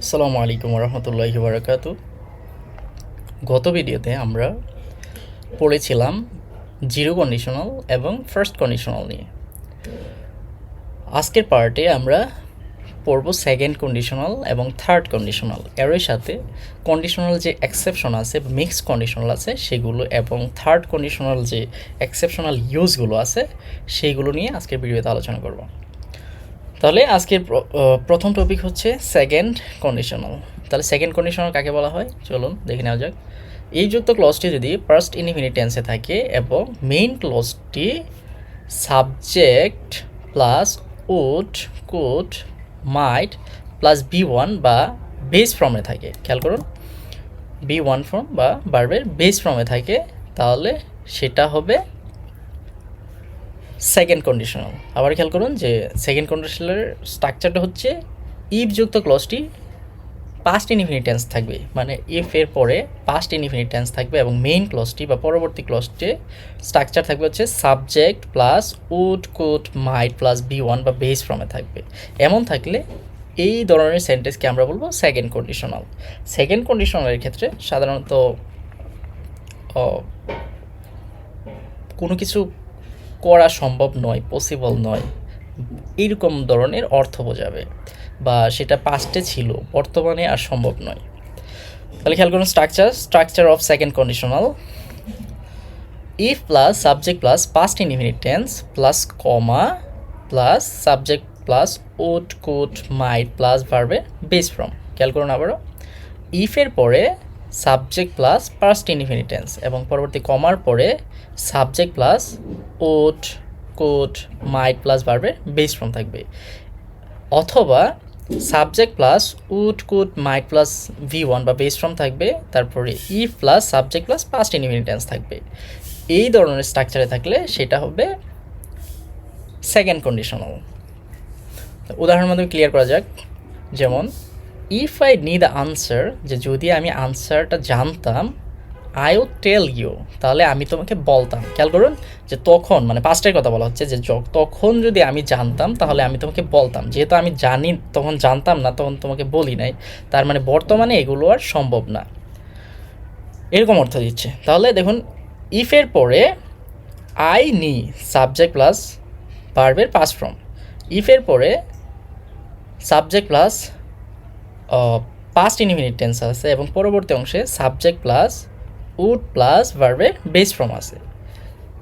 আসসালামু আলাইকুম রহমতুল্লাহি বারাকাত গত ভিডিওতে আমরা পড়েছিলাম জিরো কন্ডিশনাল এবং ফার্স্ট কন্ডিশনাল নিয়ে। আজকের পার্টে আমরা পড়ব সেকেন্ড কন্ডিশনাল এবং থার্ড কন্ডিশনাল। এরই সাথে কন্ডিশনাল যে এক্সেপশন আছে মিক্স কন্ডিশনাল আছে, সেগুলো এবং থার্ড কন্ডিশনাল যে এক্সেপশনাল ইউজগুলো আছে সেইগুলো নিয়ে আজকের ভিডিওতে আলোচনা করব। তাহলে আজকের প্রথম টপিক হচ্ছে সেকেন্ড কন্ডিশনাল তাহলে সেকেন্ড কন্ডিশনাল কাকে বলা হয়? চলুন দেখে নেওয়া যাক। এই যুক্ত ক্লজটি যদি ফার্স্ট ইনফিনিট টেন্সে থাকে এবং main ক্লজটি subject plus would could might plus V one বা বেস ফর্মে থাকে। খেয়াল করুন বি ওয়ান ফর্ম বা বার্বের বেস ফর্মে থাকে, তাহলে সেটা হবে সেকেন্ড কন্ডিশনাল আবার খেয়াল করুন যে সেকেন্ড কন্ডিশনালের স্ট্রাকচারটা হচ্ছে ইফ যুক্ত ক্লজটি পাস্ট ইনফিনিটেন্স থাকবে। মানে ইফ এর পরে পাস্ট ইনফিনিটেন্স থাকবে এবং মেইন ক্লজটি বা পরবর্তী ক্লজটি স্ট্রাকচার থাকবে হচ্ছে subject plus would could might plus V one বা বেস ফর্মে থাকবে। এমন থাকলে এই ধরনের সেন্টেন্সকে আমরা বলব সেকেন্ড কন্ডিশনাল সেকেন্ড কন্ডিশনালের ক্ষেত্রে সাধারণত কোনো কিছু করা সম্ভব নয় পসিবল নয়। এইরকম ধরনের অর্থ বোঝাবে বা সেটা পাস্টে ছিল, বর্তমানে আর সম্ভব নয়। তাহলে খেয়াল করুন structure structure of second conditional if plus subject plus past indefinite tense plus comma plus subject plus would could might plus ভার্বে base form খেয়াল করুন আবারও। ইফের পরে সাবজেক্ট প্লাস পাস্ট ইনফিনিটেন্স এবং পরবর্তী কমার পরে subject plus would could might plus ভার্বের base form থাকবে। অথবা subject plus would could might plus V one বা বেস ফর্ম থাকবে, তারপরে if plus subject plus past indefinite tense থাকবে। এই ধরনের স্ট্রাকচারে থাকলে সেটা হবে সেকেন্ড কন্ডিশনাল উদাহরণের মাধ্যমে ক্লিয়ার করা যাক, যেমন if I knew the answer যে যদি আমি আনসারটা জানতাম আই ও টেল ইউ তাহলে আমি তোমাকে বলতাম। খেয়াল করুন যে তখন মানে পাঁচটার কথা বলা হচ্ছে যে তখন যদি আমি জানতাম, তাহলে আমি তোমাকে বলতাম। যেহেতু আমি জানি, তখন জানতাম না, তখন তোমাকে বলি নাই। তার মানে বর্তমানে এগুলো আর সম্ভব না। এরকম অর্থ দিচ্ছে। তাহলে দেখুন ইফের পরে আই নি সাবজেক্ট প্লাস ভার্বের পাস ফ্রম ইফের পরে subject plus past indefinite tense আছে এবং পরবর্তী অংশে সাবজেক্ট প্লাস উড প্লাস ভার্বের বেস ফর্ম আছে।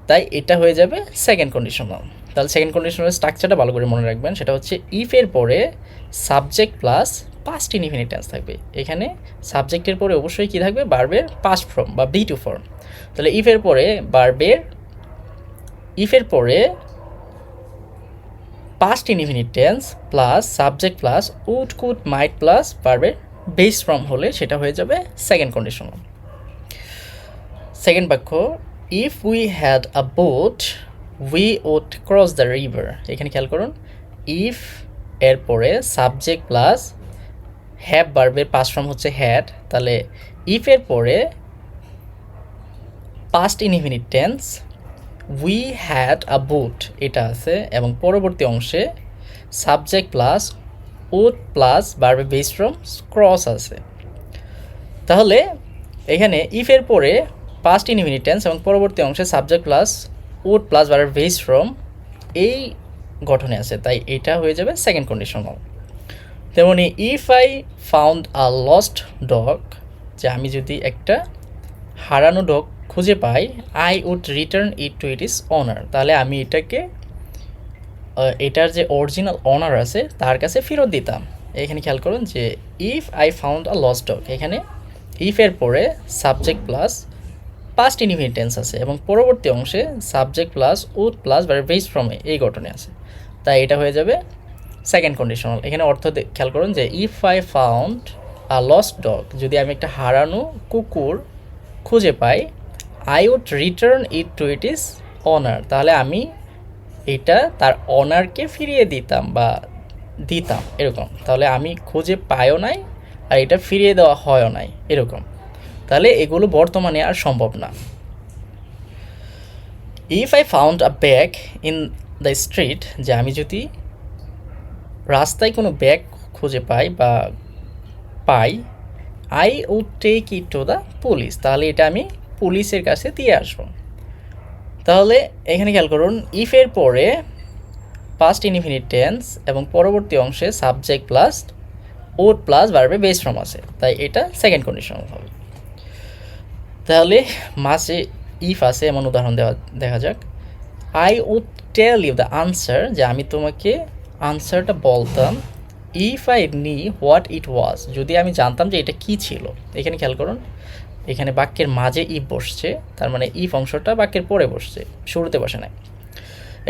তাই এটা হয়ে যাবে সেকেন্ড কন্ডিশনাল তাহলে সেকেন্ড কন্ডিশনাল স্ট্রাকচারটা ভালো করে মনে রাখবেন, সেটা হচ্ছে ইফের পরে subject plus past indefinite tense থাকবে। এখানে সাবজেক্টের পরে অবশ্যই কী থাকবে? বার্বের পাস্ট ফর্ম বা বি টু ফর্ম তাহলে ইফের পরে বার্বের ইফের পরে past indefinite tense plus subject plus would could might plus ভার্বের বেস ফ্রম হলে সেটা হয়ে যাবে সেকেন্ড কন্ডিশনাল সেকেন্ড বাক্য if we had a boat we would cross the river এখানে খেয়াল করুন ইফ এরপরে সাবজেক্ট প্লাস হ্যাভ বার্বের পাস ফর্ম হচ্ছে হ্যাড তাহলে ইফ এর পরে past indefinite tense we had a boat এটা আছে, এবং পরবর্তী অংশে সাবজেক্ট প্লাস উড প্লাস বার্বে বেস ফ্রম ক্রস আছে। তাহলে, এখানে ইফের পরে পাস্ট ইনফিনিট টেন্স এবং পরবর্তী অংশে সাবজেক্ট প্লাস উড প্লাস বার্বে বেস ফ্রম এই গঠনে আছে, তাই এটা হয়ে যাবে সেকেন্ড কন্ডিশনাল তেমনি if I found a lost dog যে আমি যদি একটা হারানো ডগ খুঁজে পাই I would return it to its owner তাহলে আমি এটাকে এটার যে অরিজিনাল অনার আছে, তার কাছে ফেরত দিতাম। এখানে খেয়াল করুন যে if I found a lost dog এখানে ইফের পরে সাবজেক্ট প্লাস পাস্ট ইনভিটেন্স আছে এবং পরবর্তী অংশে সাবজেক্ট প্লাস উড প্লাস বা বেস ফ্রমে এই গঠনে আছে। তাই এটা হয়ে যাবে সেকেন্ড কন্ডিশনাল এখানে অর্থ খেয়াল করুন যে if I found a lost dog যদি আমি একটা হারানো কুকুর খুঁজে পাই I would return it to its owner তাহলে আমি এটা তার অনারকে ফিরিয়ে দিতাম বা দিতাম, এরকম। তাহলে আমি খুঁজে পাইও নাই আর এটা ফিরিয়ে দেওয়া হয়ও নাই, এরকম। তাহলে এগুলো বর্তমানে আর সম্ভব না। If I found a bag in the street যে আমি যদি রাস্তায় কোনো ব্যাগ খুঁজে পাই বা পাই I would take it to the police তাহলে এটা আমি পুলিশের কাছে দিয়ে আসব। তাহলে এখানে খেয়াল করুন ইফের পরে পাস্ট ইনফিনিট টেন্স এবং পরবর্তী অংশে সাবজেক্ট প্লাস ওড প্লাস বাড়বে বেস ফ্রম আছে। তাই এটা সেকেন্ড কন্ডিশনাল হবে। তাহলে মাসে ইফ আছে, এমন উদাহরণ দেওয়া, দেখা যাক। I would tell you the answer যে আমি তোমাকে আনসারটা বলতাম if I knew what it was যদি আমি জানতাম যে এটা কি ছিল। এখানে খেয়াল করুন এখানে বাক্যের মাঝে ইফ বসছে, তার মানে ইফ অংশটা বাক্যের পরে বসছে, শুরুতে বসে নাই।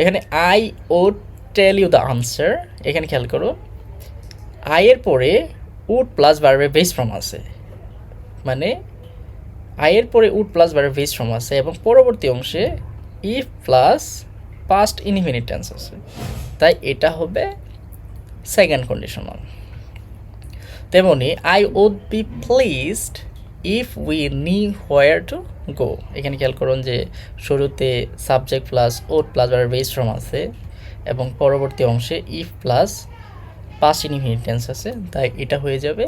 এখানে I would tell you the answer এখানে খেয়াল করুন আয়ের পরে উড প্লাস বাড়বে বেস ফর্ম আছে। মানে আয়ের পরে উড প্লাস বাড়বে বেস ফর্ম আছে এবং পরবর্তী অংশে if plus past indefinite tense আছে। তাই এটা হবে সেকেন্ড কন্ডিশনাল তেমনি I would be pleased if we knew where to go এখানে খেয়াল করুন যে শুরুতে সাবজেক্ট প্লাস ওড প্লাস বারের বেস ফর্ম আছে এবং পরবর্তী অংশে if plus past indefinite tense আছে, তাই এটা হয়ে যাবে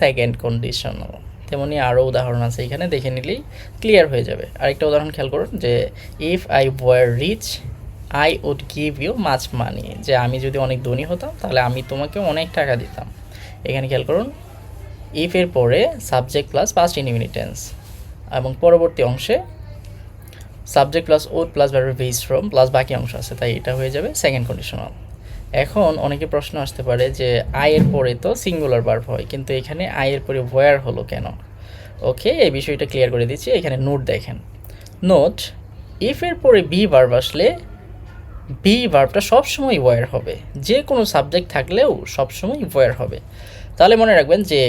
সেকেন্ড কন্ডিশনাল তেমনি আরও উদাহরণ আছে এখানে, দেখে নিলেই ক্লিয়ার হয়ে যাবে। আরেকটা উদাহরণ খেয়াল করুন যে if I were rich I would give you much money যে আমি যদি অনেক ধনী হতাম, তাহলে আমি তোমাকে অনেক টাকা দিতাম। এখানে খেয়াল করুন ইফ এর পরে subject plus past indefinite tense এবং পরবর্তী অংশে সাবজেক্ট প্লাস ওড প্লাস ভার্বের বেস ফ্রম প্লাস বাকি অংশ আছে, তাই এটা হয়ে যাবে সেকেন্ড কন্ডিশনাল এখন অনেকে প্রশ্ন আসতে পারে যে আয়ের পরে তো সিঙ্গুলার ভার্ব হয়, কিন্তু এখানে আয়ের পরে ওয়ার হলো কেন? ওকে এই বিষয়টা ক্লিয়ার করে দিচ্ছি, এখানে নোট দেখেন। নোট ইফ এর পরে বি ভার্ব আসলে বি ভার্বটা সবসময় ওয়ার হবে যে কোনো সাবজেক্ট থাকলেও সবসময় ওয়ার হবে। তাহলে মনে রাখবেন যে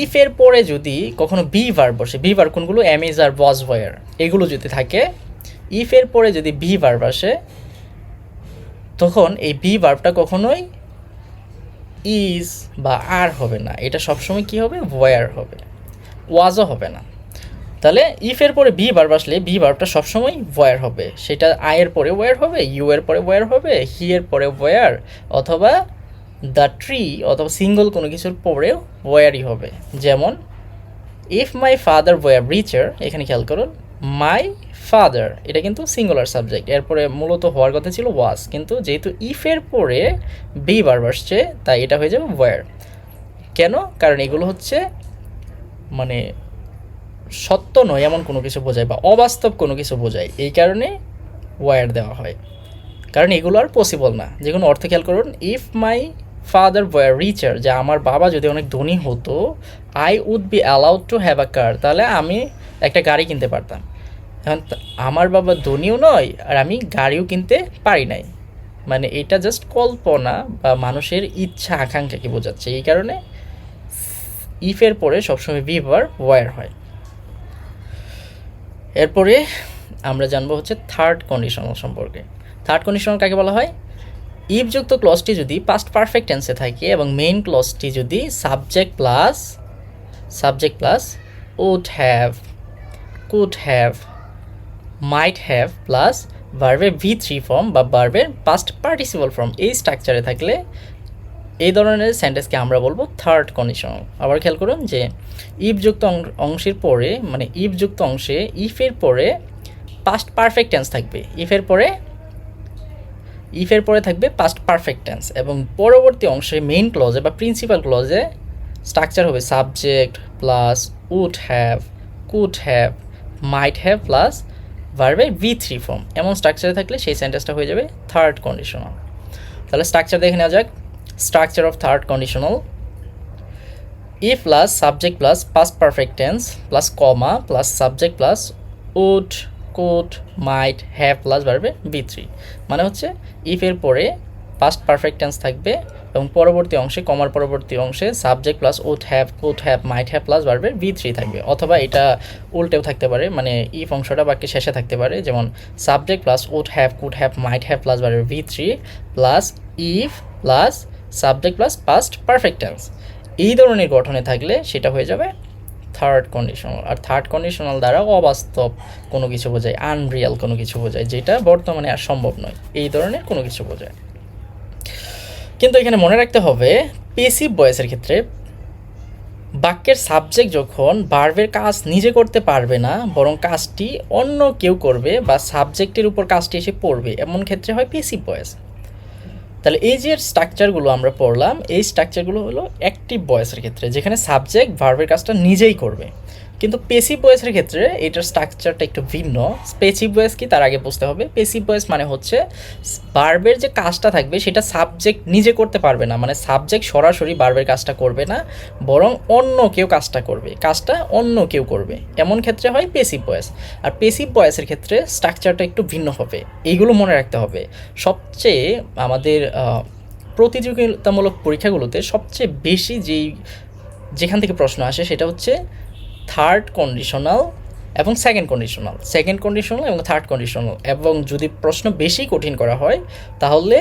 ইফ এর পরে যদি কখনো বি ভার্ব বসে বি ভার্ব কোনগুলো? অ্যামেজ আর ওয়াজ ওয়ার এগুলো যদি থাকে ইফ এর পরে যদি বি ভার্ব আসে তখন এই বি ভার্বটা কখনোই ইজ বা আর হবে না। এটা সবসময় কি হবে? ওয়ার হবে ওয়াজও হবে না। তাহলে ইফের পরে বি ভার্ব আসলে বি ভার্বটা সবসময় ওয়ার হবে। সেটা আয়ের পরে ওয়ার হবে ইউ এর পরে ওয়ার হবে হি এর পরে ওয়ার অথবা দ্য ট্রি অথবা সিঙ্গল কোনো কিছুর পরেও ওয়ারই হবে। যেমন if my father were richer এখানে খেয়াল করুন মাই ফাদার এটা কিন্তু সিঙ্গুলার সাবজেক্ট এরপরে মূলত হওয়ার কথা ছিল ওয়াজ কিন্তু যেহেতু ইফের পরে বি ভার্ব আসছে, তাই এটা হয়ে যাবে ওয়ার কেন? কারণ এগুলো হচ্ছে মানে সত্য নয়, এমন কোনো কিছু বোঝায় বা অবাস্তব কোনো কিছু বোঝায়, এই কারণে ওয়ার দেওয়া হয়। কারণ এগুলো আর পসিবল না। যে কোনো অর্থ খেয়াল করুন if my father were richer যে আমার বাবা যদি অনেক ধনী হতো I would be allowed to have a car তাহলে আমি একটা গাড়ি কিনতে পারতাম। এখন আমার বাবা ধনীও নয়, আর আমি গাড়িও কিনতে পারি নাই। মানে এটা জাস্ট কল্পনা বা মানুষের ইচ্ছা, আকাঙ্ক্ষাকে বোঝাচ্ছে। এই কারণে ইফের পরে সবসময় বিভার ওয়ার হয়। এরপরে আমরা জানব হচ্ছে থার্ড কন্ডিশনাল সম্পর্কে। থার্ড কন্ডিশনাল কাকে বলা হয়? ইফযুক্ত ক্লসটি যদি পাস্ট পারফেক্ট টেন্সে থাকে এবং মেইন ক্লসটি যদি subject plus subject plus would have could have might have plus ভার্বের ভি থ্রি ফর্ম বা ভার্বের পাস্ট পার্টিসিপাল ফর্ম এই স্ট্রাকচারে থাকলে এই ধরনের সেন্টেন্সকে আমরা বলব থার্ড কন্ডিশনাল আবার খেয়াল করুন যে ইফযুক্ত অংশের পরে মানে ইফযুক্ত অংশে ইফের পরে পাস্ট পারফেক্ট টেন্স থাকবে। ইফের পরে ইফের পরে থাকবে পাস্ট পারফেক্ট টেন্স এবং পরবর্তী অংশে মেইন ক্লজে বা প্রিন্সিপাল ক্লজে স্ট্রাকচার হবে subject plus would have could have might have plus ভার্বের ভি থ্রি ফর্ম এমন স্ট্রাকচারে থাকলে সেই সেন্টেন্সটা হয়ে যাবে থার্ড কন্ডিশনাল তাহলে স্ট্রাকচার দেখে নেওয়া যাক। Structure of third conditional if plus subject plus past perfect tense plus comma plus subject plus would could might have plus বাড়বে বি থ্রি। মানে হচ্ছে ইফের পরে পাস্ট পারফেক্ট টেন্স থাকবে এবং পরবর্তী অংশে কমার পরবর্তী অংশে subject plus would have could have might have plus বাড়বে বি থ্রি থাকবে। অথবা এটা উল্টেও থাকতে পারে মানে ইফ অংশটা বাক্যের শেষে থাকতে পারে, যেমন subject plus would have could have might have plus বাড়বে V three plus if plus subject plus past perfect tense এই ধরনের গঠনে থাকলে সেটা হয়ে যাবে থার্ড কন্ডিশনাল আর থার্ড কন্ডিশনাল দ্বারা অবাস্তব কোনো কিছু বোঝায় আনরিয়াল কোনো কিছু বোঝায়, যেটা বর্তমানে আর সম্ভব নয়, এই ধরনের কোনো কিছু বোঝায়। কিন্তু এখানে মনে রাখতে হবে পেসিভ বয়সের ক্ষেত্রে বাক্যের সাবজেক্ট যখন বার্বের কাজ নিজে করতে পারবে না, বরং কাজটি অন্য কেউ করবে বা সাবজেক্টের উপর কাজটি এসে পড়বে, এমন ক্ষেত্রে হয় পেসিভ বয়স। তাহলে এই যে স্ট্রাকচারগুলো আমরা পড়লাম, এই স্ট্রাকচারগুলো হলো অ্যাক্টিভ বয়সের ক্ষেত্রে, যেখানে সাবজেক্ট ভার্বের কাজটা নিজেই করবে। কিন্তু পেসিভ বয়েসের ক্ষেত্রে এটার স্ট্রাকচারটা একটু ভিন্ন। পেসিভ বয়েস কি তার আগে বুঝতে হবে। পেসিভ বয়েস মানে হচ্ছে বার্বের যে কাজটা থাকবে, সেটা সাবজেক্ট নিজে করতে পারবে না। মানে সাবজেক্ট সরাসরি বার্বের কাজটা করবে না, বরং অন্য কেউ কাজটা করবে। কাজটা অন্য কেউ করবে। এমন ক্ষেত্রে হয় পেসিভ বয়েস আর পেসিভ বয়েসের ক্ষেত্রে স্ট্রাকচারটা একটু ভিন্ন হবে। এইগুলো মনে রাখতে হবে। সবচেয়ে আমাদের প্রতিযোগিতামূলক পরীক্ষাগুলোতে সবচেয়ে বেশি যেই, যেখান থেকে প্রশ্ন আসে সেটা হচ্ছে থার্ড কন্ডিশনাল এবং সেকেন্ড কন্ডিশনাল সেকেন্ড কন্ডিশনাল এবং থার্ড কন্ডিশনাল এবং যদি প্রশ্ন বেশি কঠিন করা হয়, তাহলে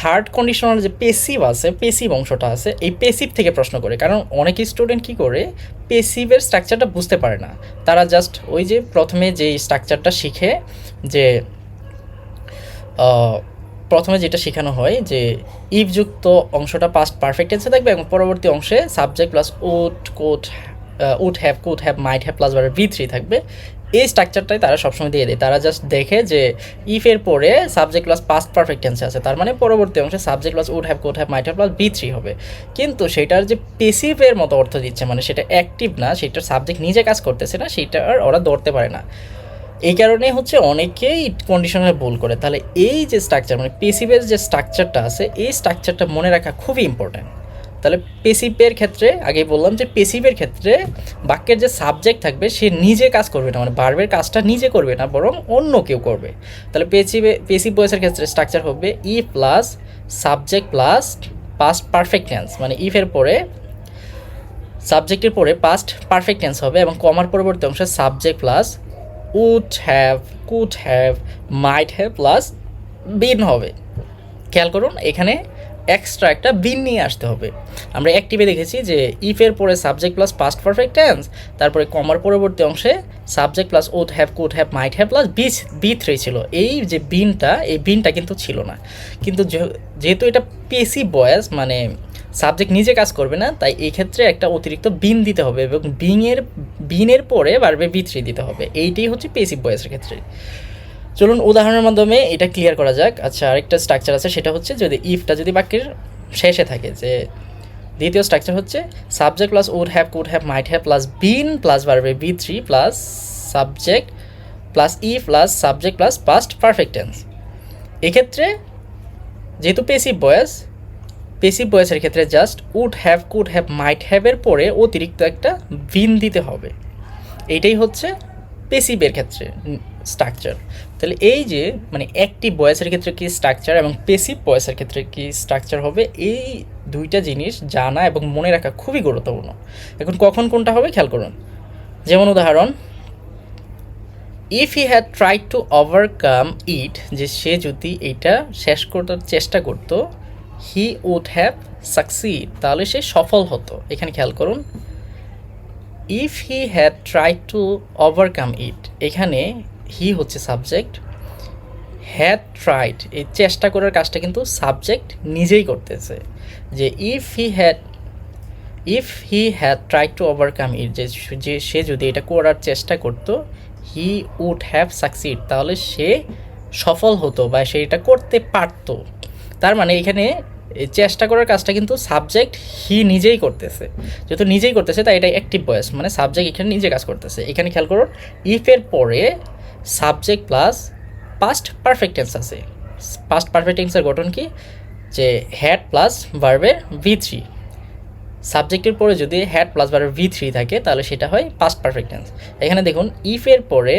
থার্ড কন্ডিশনাল যে পেসিভ আছে পেসিভ অংশটা আছে, এই পেসিভ থেকে প্রশ্ন করে। কারণ অনেক স্টুডেন্ট কি করে পেসিভের স্ট্রাকচারটা বুঝতে পারে না। তারা জাস্ট ওই যে প্রথমে যে স্ট্রাকচারটা শিখে যে প্রথমে যেটা শেখানো হয় যে ইফযুক্ত অংশটা পাস্ট পারফেক্ট টেন্সে থাকবে এবং পরবর্তী অংশে subject plus would could would have could have might have plus V three থাকবে। এই স্ট্রাকচারটাই তারা সবসময় দিয়ে দেয়। তারা জাস্ট দেখে যে ইফের পরে সাবজেক্ট প্লাস পাস্ট পারফেক্ট টেন্সে আছে, তার মানে পরবর্তী অংশে subject plus would have could have might have plus V three হবে। কিন্তু সেটার যে পেসিভের মতো অর্থ দিচ্ছে মানে সেটা অ্যাক্টিভ না, সেটার সাবজেক্ট নিজে কাজ করতেছে না, সেটা আর ওরা ধরতে পারে না। এই কারণে হচ্ছে অনেকেই কন্ডিশনাল ভুল করে। তাহলে এই যে স্ট্রাকচার মানে পেসিভের যে স্ট্রাকচারটা আছে, এই স্ট্রাকচারটা মনে রাখা খুবই ইম্পর্ট্যান্ট তাহলে পেসিভের ক্ষেত্রে, আগেই বললাম যে পেসিভের ক্ষেত্রে বাক্যের যে সাবজেক্ট থাকবে, সে নিজে কাজ করবে না মানে বার্বের কাজটা নিজে করবে না, বরং অন্য কেউ করবে। তাহলে পেসিভে পেসিভ বয়েসের ক্ষেত্রে স্ট্রাকচার হবে if plus subject plus past perfect tense মানে ইফের পরে সাবজেক্টের পরে পাস্ট পারফেক্ট টেন্স হবে এবং কমার পরবর্তী অংশে subject plus would have could have might have plus been হবে। খেয়াল করুন, এখানে এক্সট্রা একটা বিন নিয়ে আসতে হবে। আমরা অ্যাক্টিভে দেখেছি যে ইফের পরে subject plus past perfect tense তারপরে কমার পরবর্তী অংশে subject plus would have could have might have plus V V three ছিল। এই যে বিনটা এই বিনটা কিন্তু ছিল না। কিন্তু যেহেতু এটা পেসি বয়েস মানে সাবজেক্ট নিজে কাজ করবে না, তাই এই ক্ষেত্রে একটা অতিরিক্ত বিন দিতে হবে এবং বিংয়ের বিনের পরে বাড়বে বি থ্রি দিতে হবে। এইটাই হচ্ছে পেসিভ বয়েসের ক্ষেত্রে। চলুন উদাহরণের মাধ্যমে এটা ক্লিয়ার করা যাক। আচ্ছা আরেকটা স্ট্রাকচার আছে, সেটা হচ্ছে যদি ইফটা যদি বাক্যের শেষে থাকে, যে দ্বিতীয় স্ট্রাকচার হচ্ছে subject plus would have could have might have plus been plus বাড়বে V three plus subject plus if plus subject plus past perfect tense এক্ষেত্রে যেহেতু পেসিভ বয়েস পেসিভ বয়েসের ক্ষেত্রে just would have could have might হ্যাভের পরে অতিরিক্ত একটা বিন দিতে হবে। এইটাই হচ্ছে পেসিভের ক্ষেত্রে স্ট্রাকচার তাহলে এই যে মানে অ্যাক্টিভ বয়েসের ক্ষেত্রে কী স্ট্রাকচার এবং পেসিভ বয়েসের ক্ষেত্রে কী স্ট্রাকচার হবে? এই দুইটা জিনিস জানা এবং মনে রাখা খুবই গুরুত্বপূর্ণ। এখন কখন কোনটা হবে খেয়াল করুন। যেমন উদাহরণ if he had try to overcome it যে সে যদি এইটা শেষ করার চেষ্টা করতো হি উড হ্যাভ সাকসিড তাহলে সে সফল হতো। এখানে খেয়াল করুন if he had try to overcome it এখানে হি হচ্ছে সাবজেক্ট হ্যাড ট্রাইড এই চেষ্টা করার কাজটা কিন্তু সাবজেক্ট নিজেই করতেছে। যে if he had if he had try to overcome it যে সে যদি এটা করার চেষ্টা করতো হি উড হ্যাভ সাকসিড তাহলে সে সফল হতো বা সে এটা করতে পারতো। তার মানে এখানে চেষ্টা করার কাজটা কিন্তু সাবজেক্ট হি নিজেই করতেছে। যেহেতু নিজেই করতেছে, তাই এটা অ্যাক্টিভ বয়েস মানে সাবজেক্ট এখানে নিজে কাজ করতেছে। এখানে খেয়াল করুন ইফের পরে subject plus past perfect tense আছে। পাস্ট পারফেক্ট টেন্সের গঠন কি? যে হ্যাড প্লাস ভার্বের ভি থ্রি সাবজেক্টের পরে যদি হ্যাড প্লাস ভার্বের ভি থ্রি থাকে, তাহলে সেটা হয় পাস্ট পারফেক্ট টেন্স এখানে দেখুন ইফের পরে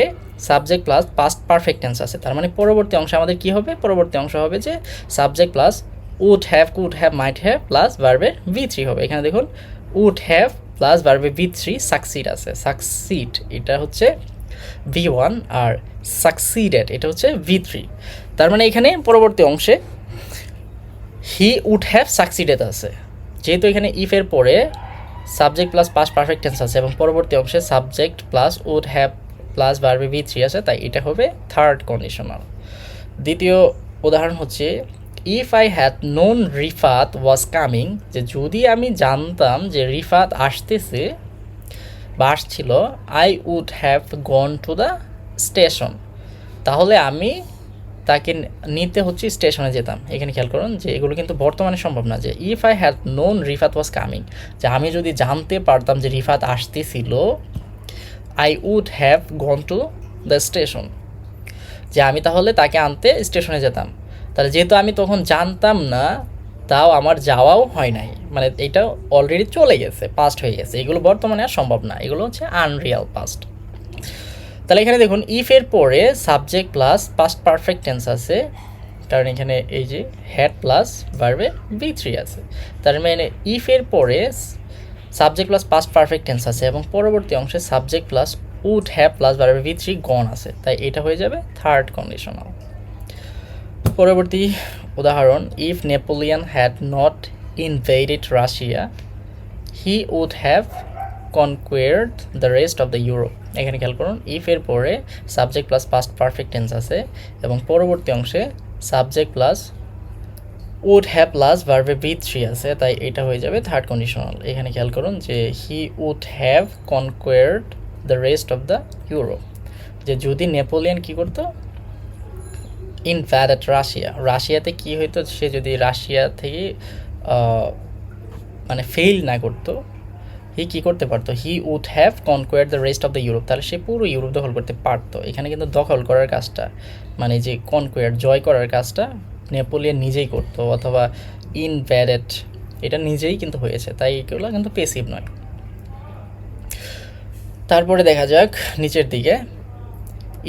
subject plus past perfect tense আছে। তার মানে পরবর্তী অংশ আমাদের কি হবে? পরবর্তী অংশ হবে যে subject plus would have could have might have plus ভার্বের ভি থ্রি হবে। এখানে দেখুন উড হ্যাভ প্লাস ভার্বের ভি থ্রি সাকসিড আছে। সাকসিড এটা হচ্ছে ভি ওয়ান আর সাকসিডেড এটা হচ্ছে ভি থ্রি তার মানে এখানে পরবর্তী অংশে হি উড হ্যাভ সাকসিডেড আছে। যেহেতু এখানে ইফের পরে subject plus past perfect tense আছে এবং পরবর্তী অংশে subject plus would have plus বারবে V three আছে, তাই এটা হবে থার্ড কন্ডিশনাল দ্বিতীয় উদাহরণ হচ্ছে if I had known Rifat was coming যে যদি আমি জানতাম যে রিফাত আসতেছে বা ছিল I would have gone to the station তাহলে আমি তাকে নিতে হচ্ছে স্টেশনে যেতাম। এখানে খেয়াল করুন যে এগুলো কিন্তু বর্তমানে সম্ভব না যে if I had known Rifat was coming যে আমি যদি জানতে পারতাম যে রিফাত আসতেছিল I would have gone to the station যে আমি তাহলে তাকে আনতে স্টেশনে যেতাম। তাহলে যেহেতু আমি তখন জানতাম না তাও আমার যাওয়াও হয় নাই। মানে এটা অলরেডি চলে গেছে পাস্ট হয়ে গেছে। এগুলো বর্তমানে আর সম্ভব না। এগুলো হচ্ছে আনরিয়াল পাস্ট তাহলে এখানে দেখুন ইফের পরে subject plus past perfect tense আছে। কারণ এখানে এই যে হ্যাড প্লাস ভার্বে বি থ্রি আছে। তার মানে ইফের পরে subject plus past perfect tense আছে এবং পরবর্তী অংশে subject plus would have plus ভার্বে V three gone আছে। তাই এটা হয়ে যাবে থার্ড কন্ডিশনাল পরবর্তী উদাহরণ if Napoleon had not invaded Russia he would have conquered the rest of the Europe এখানে খেয়াল করুন ইফ এর পরে subject plus past perfect tense আছে এবং পরবর্তী অংশে subject plus would have plus ভার্বে V three আছে, তাই এটা হয়ে যাবে থার্ড কন্ডিশনাল এখানে খেয়াল করুন যে he would have conquered the rest of the Europe যে যদি নেপোলিয়ান কী করতো? ইনভ্যাডেড রাশিয়া রাশিয়াতে কি হইতো? সে যদি রাশিয়া থেকে মানে ফেল না করতো, হি কী করতে পারতো? He would have conquer the rest of the Europe তাহলে সে পুরো ইউরোপ দখল করতে পারতো। এখানে কিন্তু দখল করার কাজটা মানে যে কনকোয়ার জয় করার কাজটা নেপোলিয়ান নিজেই করতো, অথবা ইনভ্যাডেড এটা নিজেই কিন্তু হয়েছে। তাই এগুলো কিন্তু পেসিভ নয়। তারপরে দেখা যাক, নিচের দিকে।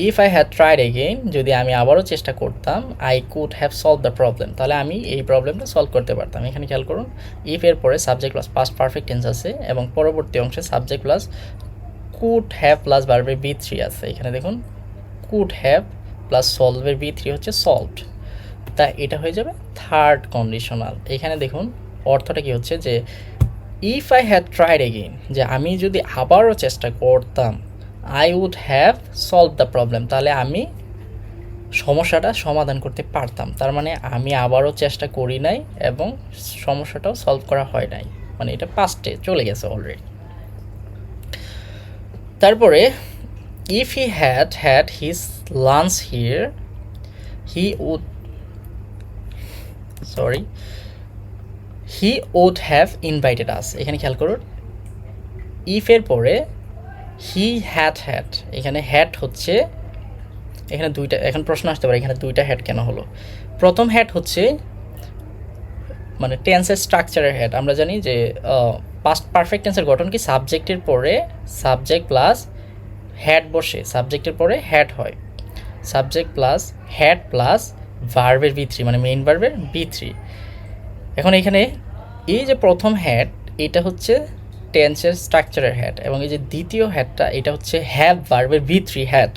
If I had tried again যদি আমি আবারও চেষ্টা করতাম I could have solve the problem তাহলে আমি এই প্রবলেমটা সলভ করতে পারতাম। এখানে খেয়াল করুন ইফ এর পরে subject plus past perfect tense আছে এবং পরবর্তী অংশে subject plus could have plus বার্বের V three আছে। এখানে দেখুন কুড হ্যাভ প্লাস সলভের বি থ্রি হচ্ছে সলভড তা এটা হয়ে যাবে থার্ড কন্ডিশনাল এখানে দেখুন, অর্থটা কি হচ্ছে যে if I had tried again যে আমি যদি আবারও চেষ্টা করতাম I would have solve the problem তাহলে আমি সমস্যাটা সমাধান করতে পারতাম। তার মানে আমি আবারও চেষ্টা করি নাই এবং সমস্যাটাও সলভ করা হয় নাই। মানে এটা পাস্টে চলে গেছে অলরেডি তারপরে if he had had his lunch here he would sorry he would have invited us এখানে খেয়াল করুন। ইফের পরে হি হ্যাট হ্যাট এখানে হ্যাট হচ্ছে, এখানে দুইটা, এখন প্রশ্ন আসতে পারে, এখানে দুইটা হ্যাট কেন হলো? প্রথম হ্যাট হচ্ছে মানে টেন্সের স্ট্রাকচারের হ্যাট আমরা জানি যে পাস্ট পারফেক্ট টেন্সের গঠন কি? সাবজেক্টের পরে সাবজেক্ট প্লাস হ্যাড বসে। সাবজেক্টের পরে হ্যাড হয়। সাবজেক্ট প্লাস হ্যাড প্লাস ভার্বের বি থ্রি মানে মেইন ভার্বের বি থ্রি এখন এখানে এই যে প্রথম হ্যাড এটা হচ্ছে টেন্সের স্ট্রাকচারের হ্যাড এবং এই যে দ্বিতীয় হ্যাডটা এটা হচ্ছে হ্যাভ ভার্বের বি থ্রি হ্যাড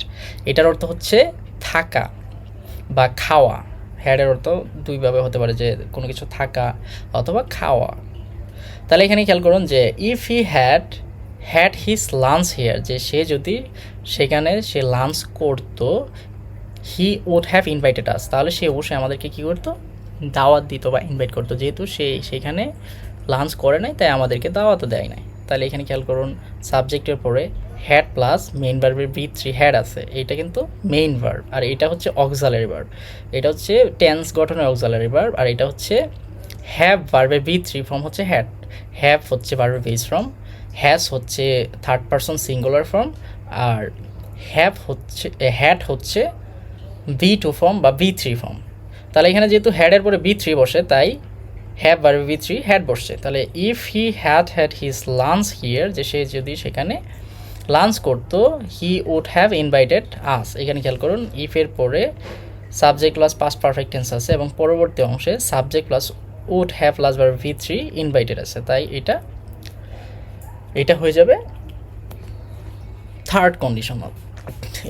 এটার অর্থ হচ্ছে থাকা বা খাওয়া। হ্যাডের অর্থ দুইভাবে হতে পারে যে কোনো কিছু থাকা অথবা খাওয়া। তাহলে এখানে খেয়াল করুন যে if he had had his lunch here যে সে যদি সেখানে সে লাঞ্চ করতো he would have invited us তাহলে সে অবশ্যই আমাদেরকে কী করতো? দাওয়াত দিত বা ইনভাইট করতো। যেহেতু সে সেখানে লাঞ্চ করে নাই, তাই আমাদেরকে দাওয়াতও দেয় নাই। তাহলে এখানে খেয়াল করুন সাবজেক্টের পরে হ্যাড প্লাস মেইন ভার্বের বি থ্রি হ্যাড আছে। এটা কিন্তু মেইন ভার্ব আর এটা হচ্ছে অক্সালারি ভার্ব এটা হচ্ছে টেন্স গঠনের অক্সালারি ভার্ব আর এটা হচ্ছে হ্যাভ ভার্বের বি থ্রি ফর্ম হচ্ছে হ্যাড হ্যাভ হচ্ছে ভার্বের বেস ফর্ম হ্যাজ হচ্ছে থার্ড পারসন সিঙ্গুলার ফর্ম আর হ্যাভ হচ্ছে হ্যাড হচ্ছে বি টু ফর্ম বা বি থ্রি ফর্ম তাহলে এখানে যেহেতু হ্যাডের পরে বি থ্রি বসে, তাই হ্যাভ ভার্বে বি থ্রি হ্যাড বসছে। তাহলে if he had had his lunch here যে সে যদি সেখানে লাঞ্চ করতো he would have invited us এখানে খেয়াল করুন ইফের পরে subject plus past perfect tense আছে এবং পরবর্তী অংশে subject plus would have plus verb V three invited আছে। তাই এটা এটা হয়ে যাবে থার্ড কন্ডিশনাল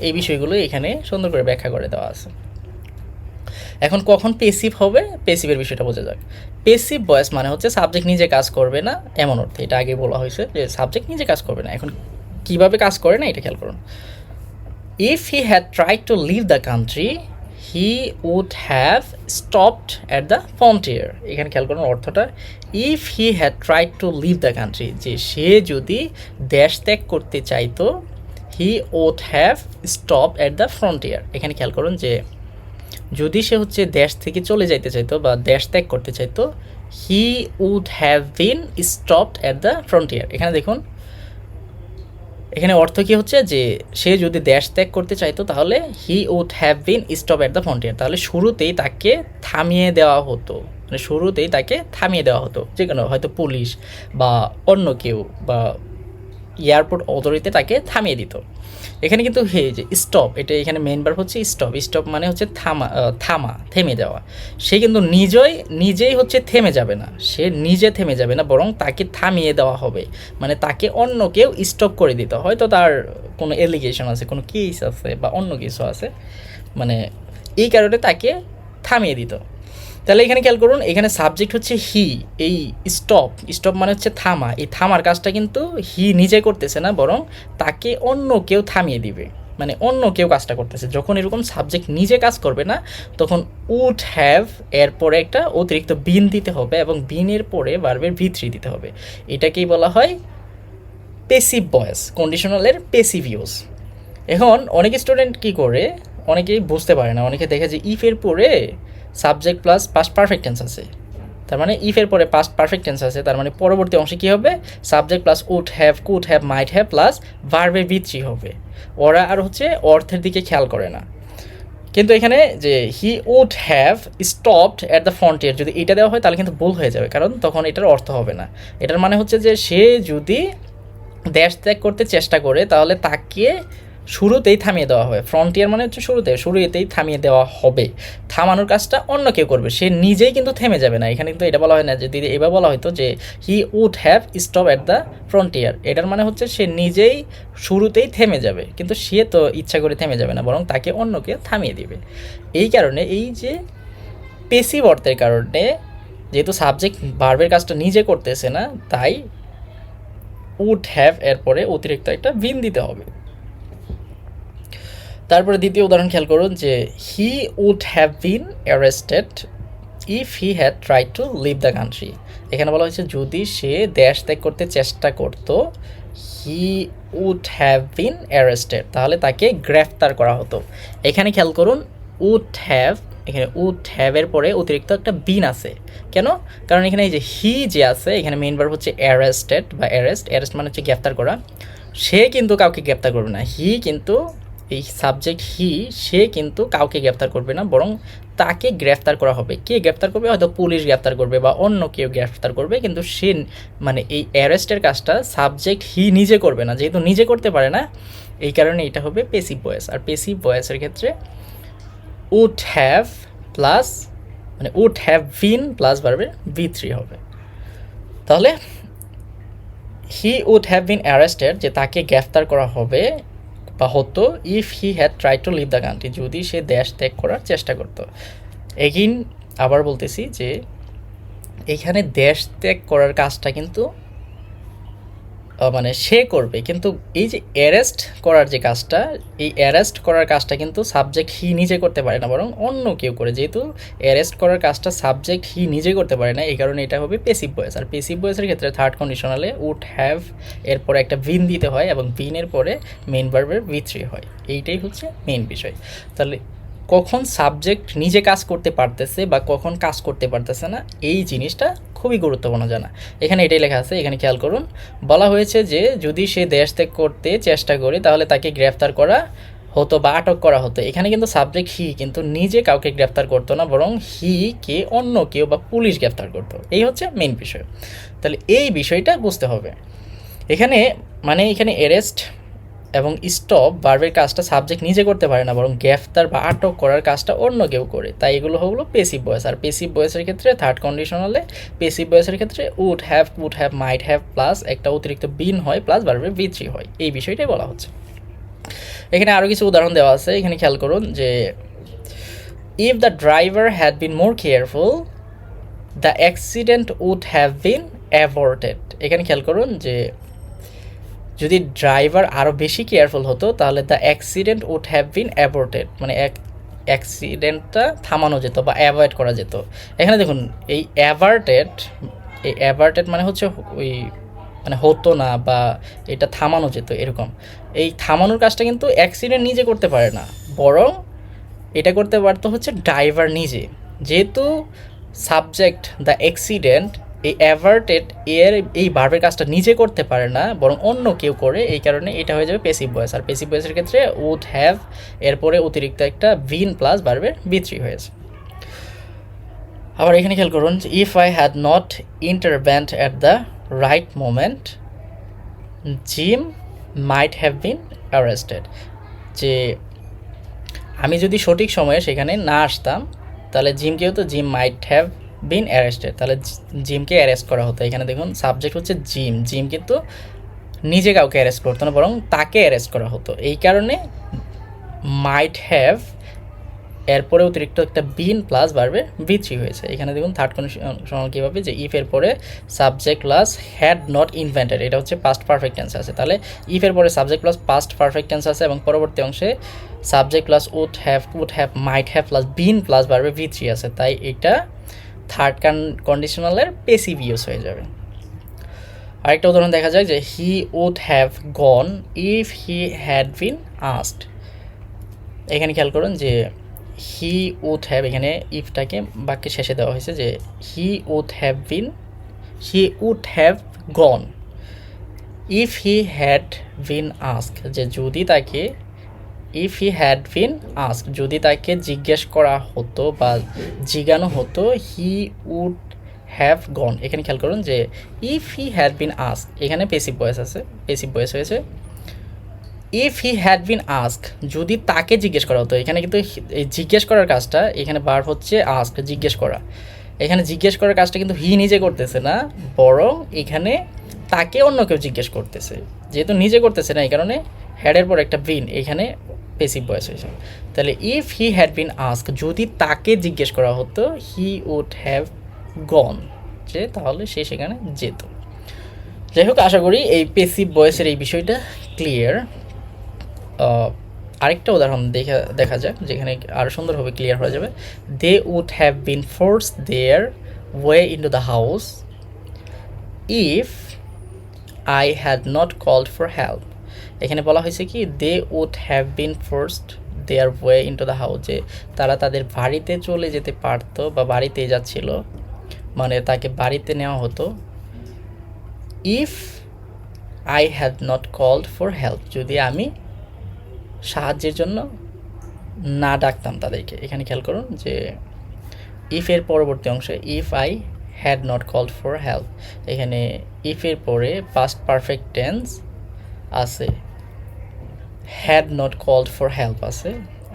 এই বিষয়গুলো এখানে সুন্দর করে ব্যাখ্যা করে দেওয়া আছে। এখন কখন পেসিভ হবে? পেসিভের বিষয়টা বোঝা যাক। পেসিভ বয়স মানে হচ্ছে সাবজেক্ট নিজে কাজ করবে না, এমন অর্থে। এটা আগে বলা হয়েছে যে সাবজেক্ট নিজে কাজ করবে না। এখন কীভাবে কাজ করে না, এটা খেয়াল করুন। If he had try to leave the country he would have stopped at the frontier এখানে খেয়াল করুন অর্থটা। If he had tried to leave the country যে সে যদি দেশ ত্যাগ করতে চাইতো he would have stop at the frontier এখানে খেয়াল করুন যে যদি সে হচ্ছে দেশ থেকে চলে যাইতে চাইতো বা দেশ ত্যাগ করতে চাইতো he would have been stopped at the frontier এখানে দেখুন, এখানে অর্থ কী হচ্ছে যে সে যদি দেশ ত্যাগ করতে চাইতো তাহলে he would have been stop at the frontier তাহলে শুরুতেই তাকে থামিয়ে দেওয়া হতো। মানে শুরুতেই তাকে থামিয়ে দেওয়া হতো। যে কোনো, হয়তো পুলিশ বা অন্য কেউ বা এয়ারপোর্ট অথরিটি তাকে থামিয়ে দিত। এখানে কিন্তু হে, যে স্টপ এটা এখানে মেন বার হচ্ছে স্টপ স্টপ মানে হচ্ছে থামা থামা, থেমে যাওয়া। সে কিন্তু নিজেই নিজেই হচ্ছে থেমে যাবে না। সে নিজে থেমে যাবে না, বরং তাকে থামিয়ে দেওয়া হবে। মানে তাকে অন্য কেউ স্টপ করে দিতে। হয়তো তার কোনো এলিগেশন আছে, কোনো কেস আছে বা অন্য কিছু আছে। মানে এই কারণে তাকে থামিয়ে দিত। তাহলে এখানে খেয়াল করুন, এখানে সাবজেক্ট হচ্ছে হি এই স্টপ স্টপ মানে হচ্ছে থামা, এই থামার কাজটা কিন্তু হি নিজে করতেছে না, বরং তাকে অন্য কেউ থামিয়ে দিবে। মানে অন্য কেউ কাজটা করতেছে। যখন এরকম সাবজেক্ট নিজে কাজ করবে না, তখন উড হ্যাভ এর পরে একটা অতিরিক্ত বিন দিতে হবে এবং বিনের পরে বারবার ভি থ্রি দিতে হবে। এটাকেই বলা হয় পেসিভ ভয়েস কন্ডিশনালের পেসিভ ইউজ এখন অনেক স্টুডেন্ট কি করে, অনেকেই বুঝতে পারে না, অনেকে দেখে যে ইফের পরে subject plus past perfect tense আছে। তার মানে ইফের পরে পাস্ট পারফেক্ট টেন্স আছে, তার মানে পরবর্তী অংশে কী হবে? Subject plus would have could have might have plus ভার্বের ভিত্রি হবে। ওরা আর হচ্ছে অর্থের দিকে খেয়াল করে না। কিন্তু এখানে যে he would have stopped at the frontier যদি এটা দেওয়া হয় তাহলে কিন্তু ভুল হয়ে যাবে, কারণ তখন এটার অর্থ হবে না। এটার মানে হচ্ছে যে সে যদি দেশ ত্যাগ করতে চেষ্টা করে, তাহলে তাকে শুরুতেই থামিয়ে দেওয়া হবে। ফ্রন্টিয়ার মানে হচ্ছে শুরুতে, শুরুতেই থামিয়ে দেওয়া হবে। থামানোর কাজটা অন্য কেউ করবে। সে নিজেই কিন্তু থেমে যাবে না। এখানে কিন্তু এটা বলা হয় না যদি এবার বলা হয়তো যে he would have stop at the frontier এটার মানে হচ্ছে সে নিজেই শুরুতেই থেমে যাবে। কিন্তু সে তো ইচ্ছা করে থেমে যাবে না, বরং তাকে অন্যকে থামিয়ে দিবে। এই কারণে এই যে পেসিভ অর্থের কারণে যেহেতু সাবজেক্ট ভার্বের কাজটা নিজে করতেছে না, তাই উড হ্যাভ এরপরে অতিরিক্ত একটা বিন দিতে হবে। তারপরে দ্বিতীয় উদাহরণ খেয়াল করুন যে he would have been arrested if he had try to leave the country এখানে বলা হয়েছে যদি সে দেশ ত্যাগ করতে চেষ্টা করতো he would have been arrested তাহলে তাকে গ্রেফতার করা হতো। এখানে খেয়াল করুন উড হ্যাভ এখানে উড হ্যাভের পরে অতিরিক্ত একটা বিন আছে। কেন? কারণ এখানে এই যে হি যে আছে, এখানে মেইন বার হচ্ছে অ্যারেস্টেড বা অ্যারেস্ট অ্যারেস্ট মানে হচ্ছে গ্রেফতার করা। সে কিন্তু কাউকে গ্রেফতার করবে না। হি কিন্তু এই সাবজেক্ট হি, সে কিন্তু কাউকে গ্রেফতার করবে না, বরং তাকে গ্রেফতার করা হবে। কে গ্রেফতার করবে? হয়তো পুলিশ গ্রেফতার করবে বা অন্য কেউ গ্রেফতার করবে, কিন্তু সে মানে এই অ্যারেস্টের কাজটা সাবজেক্ট হি নিজে করবে না, যেহেতু নিজে করতে পারে না, এই কারণে এটা হবে পেসিভ ভয়েস আর পেসিভ ভয়েসের ক্ষেত্রে উড হ্যাভ প্লাস মানে উড হ্যাভ বিন প্লাস বাড়বে বি থ্রি হবে। তাহলে he would have been arrested যে তাকে গ্রেফতার করা হবে বা হতো if he had try to leave the country যদি সে দেশ ত্যাগ করার চেষ্টা করতো। এগিন আবার বলতেছি যে, এখানে দেশ ত্যাগ করার কাজটা কিন্তু মানে সে করবে। কিন্তু এই যে অ্যারেস্ট করার যে কাজটা, এই অ্যারেস্ট করার কাজটা কিন্তু সাবজেক্ট হি নিজে করতে পারে না, বরং অন্য কেউ করে। যেহেতু অ্যারেস্ট করার কাজটা সাবজেক্ট হি নিজে করতে পারে না, এই কারণে এটা হবে পেসিভ ভয়েস আর পেসিভ ভয়েসের ক্ষেত্রে থার্ড কন্ডিশনালে উড হ্যাভ এরপরে একটা ভিন দিতে হয় এবং ভিনের পরে মেন ভার্বের ভি থ্রি হয়। এইটাই হচ্ছে মেন বিষয়। তাহলে কখন সাবজেক্ট নিজে কাজ করতে পারতেছে বা কখন কাজ করতে পারতেছে না, এই জিনিসটা খুবই গুরুত্বপূর্ণ জানা। এখানে এটাই লেখা আছে, এখানে খেয়াল করুন। বলা হয়েছে যে, যদি সে দেশ ত্যাগ করতে চেষ্টা করে, তাহলে তাকে গ্রেফতার করা হতো বা আটক করা হতো। এখানে কিন্তু সাবজেক্ট হি কিন্তু নিজে কাউকে গ্রেফতার করতো না, বরং হি কে অন্য কেউ বা পুলিশ গ্রেফতার করতো। এই হচ্ছে মেন বিষয়। তাহলে এই বিষয়টা বুঝতে হবে। এখানে মানে এখানে অ্যারেস্ট এবং স্টপ বার্বের কাজটা সাবজেক্ট নিজে করতে পারে না, বরং গ্রেফতার বা আটক করার কাজটা অন্য কেউ করে। তাই এগুলো হলো পেসিভ ভয়েস আর পেসিভ ভয়েসের ক্ষেত্রে থার্ড কন্ডিশন হলে পেসিভ ভয়েসের ক্ষেত্রে would have would have might have plus একটা অতিরিক্ত বিন হয় প্লাস বার্বের বি হয়। এই বিষয়টাই বলা হচ্ছে। এখানে আরও কিছু উদাহরণ দেওয়া আছে। এখানে খেয়াল করুন যে if the driver had been more careful the accident would have been averted এখানে খেয়াল করুন যে যদি ড্রাইভার আরও বেশি কেয়ারফুল হতো, তাহলে the accident would have been aborted. মানে এক অ্যাক্সিডেন্টটা থামানো যেত বা অ্যাভয়েড করা যেত। এখানে দেখুন, এই অ্যাভার্টেড এই অ্যাভার্টেড মানে হচ্ছে ওই মানে হতো না বা এটা থামানো যেত এরকম। এই থামানোর কাজটা কিন্তু অ্যাক্সিডেন্ট নিজে করতে পারে না। বরং এটা করতে পারতো হচ্ছে ড্রাইভার নিজে। যেহেতু সাবজেক্ট দ্য অ্যাক্সিডেন্ট এই অ্যাভার্টেড এর এই ভার্বের কাজটা নিজে করতে পারে না, বরং অন্য কেউ করে, এই কারণে এটা হয়ে যাবে পেসিভ ভয়েস আর পেসিভ ভয়েসের ক্ষেত্রে উড হ্যাভ এরপরে অতিরিক্ত একটা ভিন প্লাস ভার্বের বিথ্রি হয়েছে। আবার এখানে খেয়াল করুন if I had not intervened at the right moment Jim might have been arrested যে আমি যদি সঠিক সময়ে সেখানে না আসতাম, তাহলে জিমকেও তো? Jim might have been arrested তাহলে জিমকে অ্যারেস্ট করা হতো। এখানে দেখুন সাবজেক্ট হচ্ছে জিম জিম কিন্তু নিজে কাউকে অ্যারেস্ট করতো না, বরং তাকে অ্যারেস্ট করা হতো। এই কারণে মাইট হ্যাভ এরপরে অতিরিক্ত একটা বিন প্লাস বাড়বে বি থ্রি হয়েছে। এখানে দেখুন থার্ড কন্ডিশনাল কীভাবে যে ইফের পরে subject plus had not invented এটা হচ্ছে পাস্ট পারফেক্ট টেন্স আছে। তাহলে ইফের পরে subject plus past perfect tense আছে এবং পরবর্তী অংশে subject plus would have would have might have plus been plus বাড়বে ভি থ্রি আছে। তাই এটা থার্ড কান কন্ডিশনালের পেসিভ ইউজ হয়ে যাবে। আরেকটা উদাহরণ দেখা যায় যে he would have gone if he had been asked এখানে খেয়াল করুন যে হি উড হ্যাভ এখানে ইফটাকে বাক্যের শেষে দেওয়া হয়েছে যে he would have been he would have gone if he had been ask যে যদি তাকে if he had been ask যদি তাকে জিজ্ঞেস করা হতো বা জিজ্ঞানো হতো হি উড হ্যাভ গন এখানে খেয়াল করুন যে if he had been ask এখানে পেসিভ বয়েস আছে পেসিভ বয়েস হয়েছে। If he had been ask যদি তাকে জিজ্ঞেস করা হতো, এখানে কিন্তু এই জিজ্ঞেস করার কাজটা, এখানে বার হচ্ছে আস্ক জিজ্ঞেস করা। এখানে জিজ্ঞেস করার কাজটা কিন্তু হি নিজে করতেছে না, বরং এখানে তাকে অন্য কেউ জিজ্ঞেস করতেছে। যেহেতু নিজে করতেছে না, এই কারণে হ্যাডের পর একটা বিন এখানে পেসিভ বয়স হয়েছে তাহলে if he had been ask যদি তাকে জিজ্ঞেস করা হতো হি উড হ্যাভ গন যে তাহলে সে সেখানে যেত। যাই হোক, আশা করি এই পেসিভ বয়সের এই বিষয়টা ক্লিয়ার আরেকটা উদাহরণ দেখা দেখা যাক, যেখানে আরও সুন্দরভাবে ক্লিয়ার হয়ে যাবে। They would have been force their way into the house if I had not called for help এখানে বলা হয়েছে কি they would have been forced their way into the house যে তারা তাদের বাড়িতে চলে যেতে পারতো বা বাড়িতে যাচ্ছিল মানে তাকে বাড়িতে নেওয়া হতো। If I had not called for help যদি আমি সাহায্যের জন্য না ডাকতাম তাদেরকে, এখানে খেয়াল করুন যে ইফ এর পরবর্তী অংশে if I had not called for help এখানে ইফ এর পরে পাস্ট পারফেক্ট টেন্স আছে। Had not called for help আছে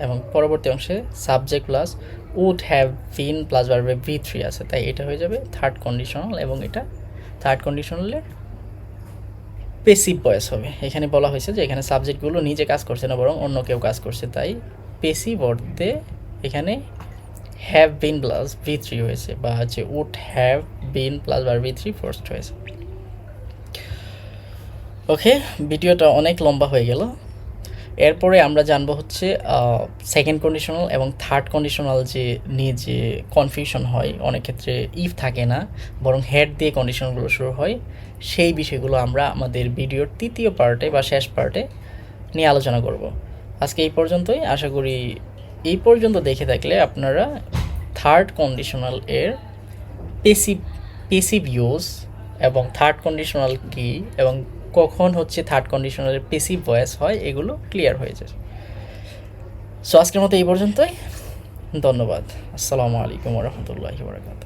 এবং পরবর্তী অংশে subject plus would have been plus বাড়বে ভি থ্রি আছে। তাই এটা হয়ে যাবে থার্ড কন্ডিশনাল এবং এটা থার্ড কন্ডিশনালের পেসিভ বয়স হবে। এখানে বলা হয়েছে যে এখানে সাবজেক্টগুলো নিজে কাজ করছে না, বরং অন্য কেউ কাজ করছে। তাই পেসিভ অর্থে এখানে have been plus V three হয়েছে বা হচ্ছে উড হ্যাভ বিন প্লাস বা ভি থ্রি ফার্স্ট হয়েছে। ওকে ভিডিওটা অনেক লম্বা হয়ে গেল। এরপরে আমরা জানব হচ্ছে সেকেন্ড কন্ডিশনাল এবং থার্ড কন্ডিশনাল যে নিয়ে যে কনফিউশন হয়, অনেক ক্ষেত্রে ইফ থাকে না, বরং হেড দিয়ে কন্ডিশনগুলো শুরু হয়, সেই বিষয়গুলো আমরা আমাদের ভিডিওর তৃতীয় পার্টে বা শেষ পার্টে নিয়ে আলোচনা করব। আজকে এই পর্যন্তই, আশা করি এই পর্যন্ত দেখে থাকলে আপনারা থার্ড কন্ডিশনাল এর পেসিভ পেসিভ ইউজ এবং থার্ড কন্ডিশনাল কি এবং কখন হচ্ছে থার্ড কন্ডিশনালের পেসিভ ভয়েস হয়, এগুলো ক্লিয়ার হয়ে যায়। সো আজকের মতো এই পর্যন্তই। ধন্যবাদ। আসসালামু আলাইকুম রহমতুল্লাহি বরকাত